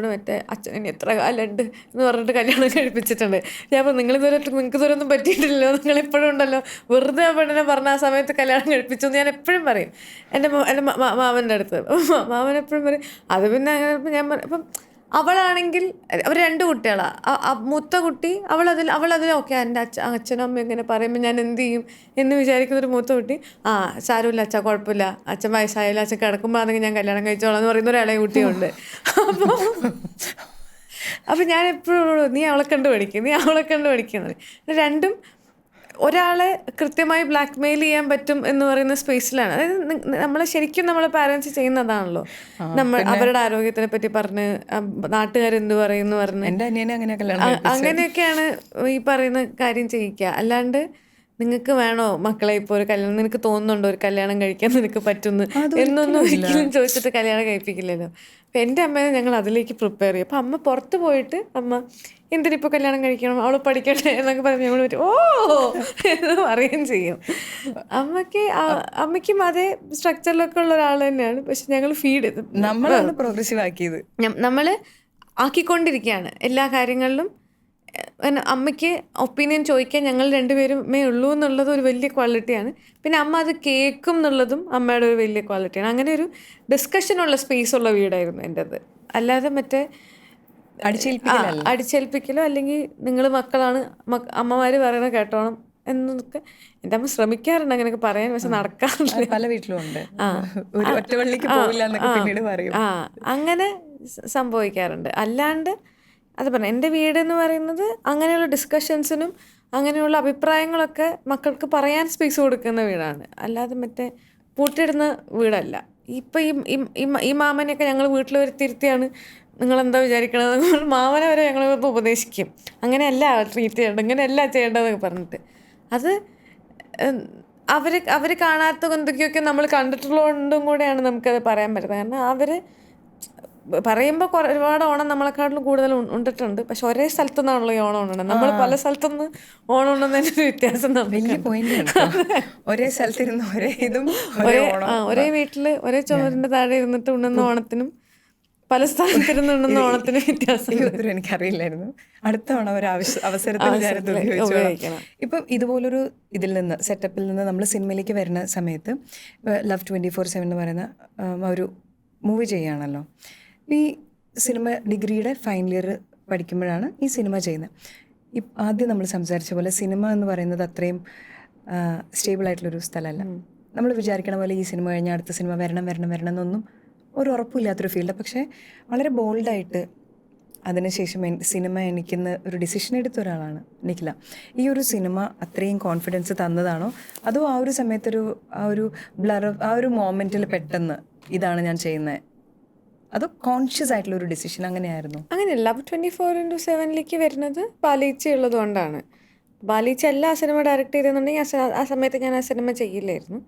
എന്നോട് മറ്റേ അച്ഛൻ എത്ര കാലമുണ്ട്? എന്ന് പറഞ്ഞിട്ട് കല്യാണം കഴിപ്പിച്ചിട്ടുണ്ട്. ഞാൻ അപ്പോൾ നിങ്ങൾ ഇതുവരെ നിങ്ങൾക്ക് ഇതുവരെ ഒന്നും പറ്റിയിട്ടില്ലല്ലോ നിങ്ങൾ എപ്പോഴും ഉണ്ടല്ലോ. വെറുതെ പെണ്ണിനെ പറഞ്ഞ ആ സമയത്ത് കല്യാണം കഴിപ്പിച്ചു എന്ന് ഞാൻ എപ്പോഴും പറയും. എന്റെ എന്റെ മാമന്റെ അടുത്ത്. മാമൻ എപ്പോഴും പറയും അത് പിന്നെ അങ്ങനെ ഞാൻ ഇപ്പം അവളാണെങ്കിൽ അവർ രണ്ട് കുട്ടികളാണ് മൂത്ത കുട്ടി അവൾ അതിൽ അവൾ ഓക്കെ എന്റെ അച്ഛ അച്ഛനും അമ്മയും ഇങ്ങനെ പറയുമ്പോൾ ഞാൻ എന്ത് ചെയ്യും എന്ന് വിചാരിക്കുന്ന ഒരു മൂത്ത കുട്ടി ആ സാരമില്ല അച്ഛ കുഴപ്പമില്ല. അച്ഛൻ വയസ്സായാലും അച്ഛൻ കിടക്കുമ്പോഴാണെങ്കിൽ ഞാൻ കല്യാണം കഴിച്ചോളാം എന്ന് പറയുന്ന ഒരു ഇളയ കുട്ടിയുണ്ട് അപ്പോൾ അപ്പം ഞാൻ എപ്പോഴും നീ അവളെ കണ്ട് പഠിക്കും നീ അവളെ കണ്ട് പഠിക്കുന്നത് രണ്ടും ഒരാളെ കൃത്യമായി ബ്ലാക്ക് മെയിൽ ചെയ്യാൻ പറ്റും എന്ന് പറയുന്ന സ്പേസിലാണ് അതായത് നമ്മൾ നമ്മളെ ശരിക്കും നമ്മളെ പാരൻസ് ചെയ്യുന്നതാണല്ലോ. നമ്മൾ അവരുടെ ആരോഗ്യത്തിനെ പറ്റി പറഞ്ഞ് നാട്ടുകാരെന്ത് പറയുന്നു പറഞ്ഞ്. എന്റെ അനിയനെ. അങ്ങനെയൊക്കെയാണ് ഈ പറയുന്ന കാര്യം ചെയ്യിക്കുക. അല്ലാണ്ട് നിങ്ങൾക്ക് വേണോ മക്കളെ ഇപ്പോൾ ഒരു കല്യാണം നിനക്ക് തോന്നുന്നുണ്ടോ ഒരു കല്യാണം കഴിക്കാൻ നിനക്ക് പറ്റുന്നു എന്നൊന്നും ഒരിക്കലും ചോദിച്ചിട്ട് കല്യാണം കഴിപ്പിക്കില്ലല്ലോ. അപ്പം എന്റെ അമ്മയെ ഞങ്ങൾ അതിലേക്ക് പ്രിപ്പയർ ചെയ്യും. അപ്പം അമ്മ പുറത്ത് പോയിട്ട് അമ്മ എന്തിനിപ്പോൾ കല്യാണം കഴിക്കണം? അവൾ പഠിക്കട്ടെ എന്നൊക്കെ പറഞ്ഞ് ഞങ്ങൾ പറ്റും. ഓ! എന്ന് പറയുകയും ചെയ്യും. അമ്മയ്ക്ക് അമ്മയ്ക്കും അതേ സ്ട്രക്ചറിലൊക്കെ ഉള്ള ഒരാൾ തന്നെയാണ്. പക്ഷെ ഞങ്ങൾ ഫീഡ് ചെയ്ത് നമ്മളാണ് പ്രോഗ്രസീവ് ആക്കിയത് നമ്മൾ ആക്കിക്കൊണ്ടിരിക്കുകയാണ് എല്ലാ കാര്യങ്ങളിലും. അമ്മയ്ക്ക് ഒപ്പീനിയൻ ചോദിക്കാൻ ഞങ്ങൾ രണ്ടുപേരുമേ ഉള്ളൂ എന്നുള്ളത് ഒരു വലിയ ക്വാളിറ്റിയാണ് പിന്നെ അമ്മ അത് കേൾക്കും എന്നുള്ളതും അമ്മയുടെ ഒരു വലിയ ക്വാളിറ്റിയാണ് അങ്ങനെ ഒരു ഡിസ്കഷനുള്ള സ്പേസ് ഉള്ള വീടായിരുന്നു എന്റെത്. അല്ലാതെ മറ്റേ അടിച്ചേൽപ്പിക്കലോ അല്ലെങ്കിൽ നിങ്ങൾ മക്കളാണ് അമ്മമാര് പറയണ കേട്ടോണം എന്നൊക്കെ. എന്റെ അമ്മ ശ്രമിക്കാറുണ്ട് അങ്ങനെയൊക്കെ പറയാൻ പക്ഷെ നടക്കാറില്ല. പല വീട്ടിലും ഉണ്ട് ആ. ഒരു ഒറ്റ വള്ളിക്ക് എന്നൊക്കെ പിന്നീട് പറയും. ആ അങ്ങനെ സംഭവിക്കാറുണ്ട്. അല്ലാണ്ട് അത് പറഞ്ഞു എന്റെ വീട് എന്ന് പറയുന്നത് അങ്ങനെയുള്ള ഡിസ്കഷൻസിനും അങ്ങനെയുള്ള അഭിപ്രായങ്ങളൊക്കെ മക്കൾക്ക് പറയാൻ സ്പേസ് കൊടുക്കുന്ന വീടാണ്. അല്ലാതെ മറ്റേ പൂട്ടിയിടുന്ന വീടല്ല. ഇപ്പം ഈ ഈ- മാമനെയൊക്കെ ഞങ്ങൾ വീട്ടിൽ വരുത്തിയിരുത്തിയാണ് നിങ്ങളെന്താ വിചാരിക്കണത്? മാമനെ വരെ ഞങ്ങൾ ഉപദേശിക്കും. അങ്ങനെയല്ല ട്രീറ്റ് ചെയ്യേണ്ടത്. ഇങ്ങനെയല്ല ചെയ്യേണ്ടതെന്നൊക്കെ പറഞ്ഞിട്ട്. അത് അവർ അവർ കാണാത്ത എന്തൊക്കെയൊക്കെ നമ്മൾ കണ്ടിട്ടുള്ളതുകൊണ്ടും കൂടെയാണ് നമുക്കത് പറയാൻ പറ്റുന്നത്. കാരണം അവർ പറയുമ്പോൾ ഒരുപാട് ഓണം നമ്മളെക്കാട്ടിലും കൂടുതൽ ഉണ്ടിട്ടുണ്ട്. പക്ഷെ ഒരേ സ്ഥലത്തു നിന്നാണല്ലോ ഈ ഓണം ഉണ്ടത് നമ്മൾ പല സ്ഥലത്തുനിന്ന് ഓണം ഉണ്ടെന്നതിന്റെ ഒരു വ്യത്യാസം വലിയ പോയിന്റ് ഒരേ സ്ഥലത്തിരുന്ന് ഒരേ ഇതും ഒരേ ഒരേ ഓണം. ഒരേ ചുമരിന്റെ താഴെ ഇരുന്നിട്ട് ഉണ്ണുന്ന ഓണത്തിനും പല സ്ഥലത്തിരുന്ന് ഉണ്ണുന്ന ഓണത്തിന് വ്യത്യാസം എനിക്ക് ഉത്തരം എനിക്കറിയില്ലായിരുന്നു. അടുത്ത തവണ ഒരു ആവശ്യ അവസരത്തിൽ. ഇപ്പം ഇതുപോലൊരു ഇതിൽ നിന്ന് സെറ്റപ്പിൽ നിന്ന് നമ്മൾ സിനിമയിലേക്ക് വരുന്ന സമയത്ത് ലവ് ട്വന്റി ഫോർ സെവൻ എന്ന് പറയുന്ന ഒരു മൂവി ചെയ്യുകയാണല്ലോ. ഈ സിനിമ ഡിഗ്രിയുടെ ഫൈനൽ ഇയർ പഠിക്കുമ്പോഴാണ് ഈ സിനിമ ചെയ്യുന്നത്. ഈ ആദ്യം നമ്മൾ സംസാരിച്ച പോലെ സിനിമ എന്ന് പറയുന്നത് അത്രയും സ്റ്റേബിൾ ആയിട്ടുള്ളൊരു സ്ഥലമല്ല. നമ്മൾ വിചാരിക്കണ പോലെ ഈ സിനിമ കഴിഞ്ഞാൽ അടുത്ത സിനിമ വരണം വരണം വരണം എന്നൊന്നും ഒരു ഉറപ്പില്ലാത്തൊരു ഫീൽഡ് പക്ഷേ വളരെ ബോൾഡായിട്ട് അതിനുശേഷം സിനിമ എനിക്കിന്ന് ഒരു ഡിസിഷൻ എടുത്ത ഒരാളാണ് നിഖില. ഈ ഒരു സിനിമ അത്രയും കോൺഫിഡൻസ് തന്നതാണോ? അതോ ആ ഒരു സമയത്തൊരു ആ ഒരു ബ്ലർ ആ ഒരു മോമെന്റിൽ പെട്ടെന്ന് ഇതാണ് ഞാൻ ചെയ്യുന്നത് അതോ കോൺഷ്യസ് ആയിട്ടുള്ള ഒരു ഡിസിഷൻ അങ്ങനെയായിരുന്നു. അങ്ങനെയല്ല ലവ് ട്വന്റി ഫോർ ഇന്റു സെവനിലേക്ക് വരുന്നത് ബാലീച്ച ഉള്ളതുകൊണ്ടാണ്. ബാലീച്ച അല്ല ആ സിനിമ ഡയറക്റ്റ് ചെയ്തെന്നുണ്ടെങ്കിൽ ആ സമയത്ത് ഞാൻ ആ സിനിമ ചെയ്യില്ലായിരുന്നു.